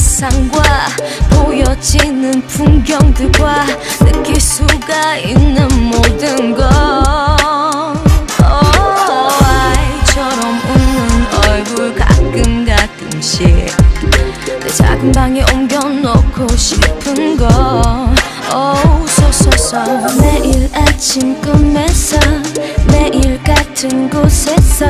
세상과 보여지는 풍경들과 느낄 수가 있는 모든 것. Oh, 아이처럼 웃는 얼굴 가끔 가끔씩 내 작은 방에 옮겨놓고 싶은 것 oh, 서서서 매일 아침 꿈에서 매일 같은 곳에서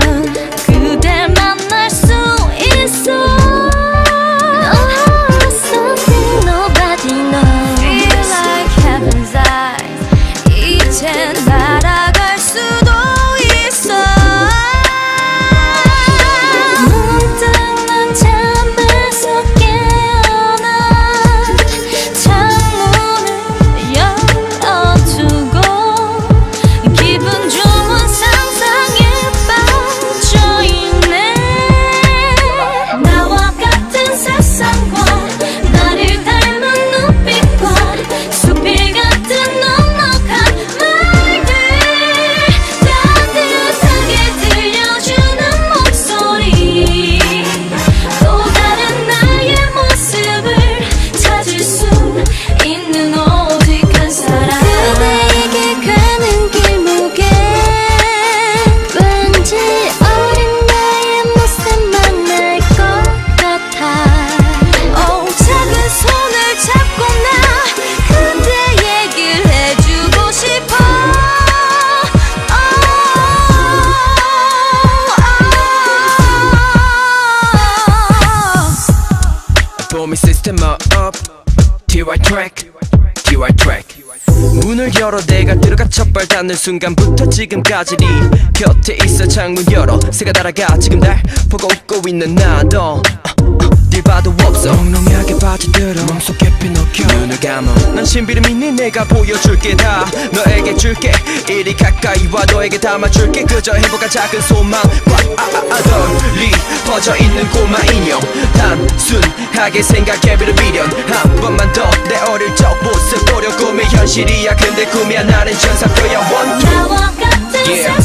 시스템 up. TY 트랙 TY 트랙 문을 열어 내가 들어가 첫발 닿는 순간부터 지금까지 네 곁에 있어 창문 열어 새가 날아가 지금 날 보고 웃고 있는 나도. 네 봐도 없어. 몽롱하게 빠져들어 몸속 깊이 녹여 눈을 감아. 난 신비를 믿니 내가 보여줄게 다. 너에게 줄게. 이리 가까이 와 너에게 담아줄게. 그저 행복한 작은 소망과 아아아 널리 퍼져있는 꼬마 인형 단순하게 생각해보는 미련. 한 번만 더 내 어릴 적 모습 보려 꿈이 현실이야. 근데 꿈이야 나는 천사표야. 원투 나와 같은 Yeah.